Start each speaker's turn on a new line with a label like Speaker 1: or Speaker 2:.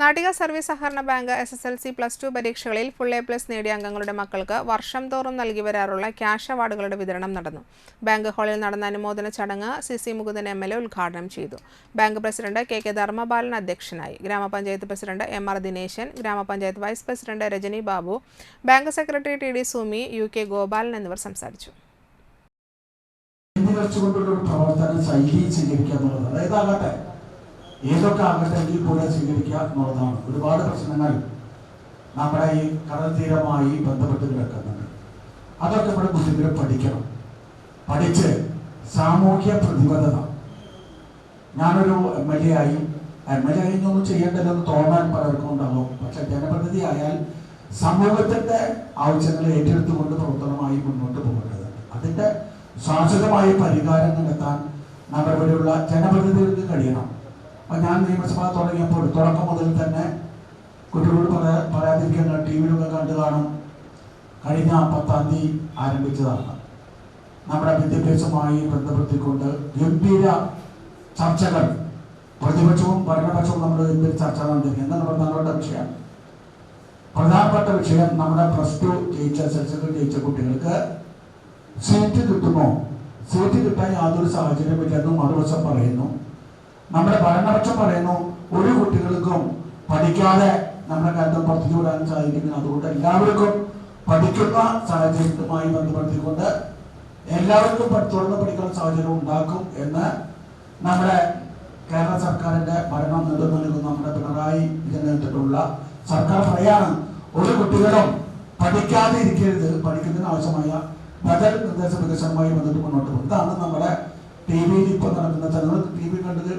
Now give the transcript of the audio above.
Speaker 1: Nattika service സഹകരണ bank S S L C plus two പരീക്ഷകളിൽ full A plus നേടിയ അംഗങ്ങളുടെ മക്കൾക്ക് വർഷം തോറും നൽകി വരാറുള്ള ക്യാഷ് അവാർഡുകളുടെ വിതരണം നടന്നു. ബാങ്ക് ഹാളിൽ നടന്ന അനുമോദന ചടങ്ങ് C C Mukundan M L A ഉദ്ഘാടനം ചെയ്തു. Bank president K K Dharmabalan അധ്യക്ഷനായി. ഗ്രാമപഞ്ചായത്ത് പ്രസിഡന്റ് എം ആർ ദിനേശൻ ഗ്രാമപഞ്ചായത്ത് vice president Rajani Babu bank secretary T D Sumi U K Gopalan എന്നിവർ സംസാരിച്ചു.
Speaker 2: കൊണ്ടുള്ള പ്രവർത്തന ശൈലി സ്വീകരിക്കുക എന്നുള്ളത്. അതായത് ആകട്ടെ ഏതൊക്കെ ആകട്ടെ എങ്കിൽ കൂടെ സ്വീകരിക്കുക എന്നുള്ളതാണ് ഒരുപാട് പ്രശ്നങ്ങൾ നമ്മുടെ ഈ കടൽ തീരമായി ബന്ധപ്പെട്ട് കിടക്കുന്നുണ്ട്. അതൊക്കെ നമ്മുടെ മുസ്ലിങ്ങൾ പഠിക്കണം. പഠിച്ച് സാമൂഹ്യ പ്രതിബദ്ധത. ഞാനൊരു എം എൽ എ ആയി. എം എൽ എ ആയി ഒന്നും ചെയ്യേണ്ടതെന്ന് തോന്നാൻ പലർക്കും ഉണ്ടാകും പക്ഷെ ജനപ്രതിനിധി ആയാൽ സമൂഹത്തിന്റെ ആവശ്യങ്ങൾ ഏറ്റെടുത്തുകൊണ്ട് പ്രവർത്തനമായി മുന്നോട്ട് പോകേണ്ടത്. അതിന്റെ ശാശ്വതമായ പരിഹാരം കണ്ടെത്താൻ നമ്മുടെ ഇവിടെയുള്ള ജനപ്രതിനിധികൾക്ക് കഴിയണം. ഞാൻ നിയമസഭ തുടങ്ങിയപ്പോൾ തുടക്കം മുതൽ തന്നെ കുട്ടികളോട് പറയാ പറയാതിരിക്കുന്ന ടി വിയിലൊക്കെ കണ്ടു കാണും. കഴിഞ്ഞ പത്താം തീയതി ആരംഭിച്ചതാണ്. നമ്മുടെ വിദ്യാഭ്യാസവുമായി ബന്ധപ്പെടുത്തിക്കൊണ്ട് ഗംഭീര ചർച്ചകൾ പ്രതിപക്ഷവും ഭരണപക്ഷവും നമ്മൾ ഗംഭീര ചർച്ച നടന്നിരിക്കുന്നത് എന്താണ് വിഷയം. പ്രധാനപ്പെട്ട വിഷയം നമ്മുടെ പ്ലസ് ടു ജയിച്ച സെൽസുകൾ ജയിച്ച കുട്ടികൾക്ക് സീറ്റ് കിട്ടുമോ? സീറ്റ് കിട്ടാൻ യാതൊരു സാഹചര്യമില്ലെന്നും മറുവശം പറയുന്നു. നമ്മുടെ ഭരണപക്ഷം പറയുന്നു ഒരു കുട്ടികൾക്കും പഠിക്കാതെ നമ്മുടെ കാലത്ത് പുറത്തേക്ക് വിടാൻ സാധിക്കുന്നു അതുകൊണ്ട് എല്ലാവർക്കും പഠിക്കുന്ന സാഹചര്യവുമായി ബന്ധപ്പെടുത്തിക്കൊണ്ട് എല്ലാവർക്കും തുടർന്ന് പഠിക്കുന്ന സാഹചര്യം ഉണ്ടാക്കും എന്ന് നമ്മുടെ കേരള സർക്കാരിന്റെ ഭരണം നേതൃത്വം നമ്മുടെ പിണറായി വിജയൻ നേതൃത്വത്തിലുള്ള സർക്കാർ പറയാണ് ഒരു കുട്ടികളും പഠിക്കാതെ ഇരിക്കരുത്. പഠിക്കുന്നതിന് ആവശ്യമായ ബദൽ നിർദ്ദേശ വികസനവുമായി ബന്ധപ്പെട്ട് മുന്നോട്ട് പോകും. ഇതാണ് നമ്മുടെ ടി വിയിൽ ഇപ്പോൾ നടക്കുന്ന ടി വി കണ്ടത്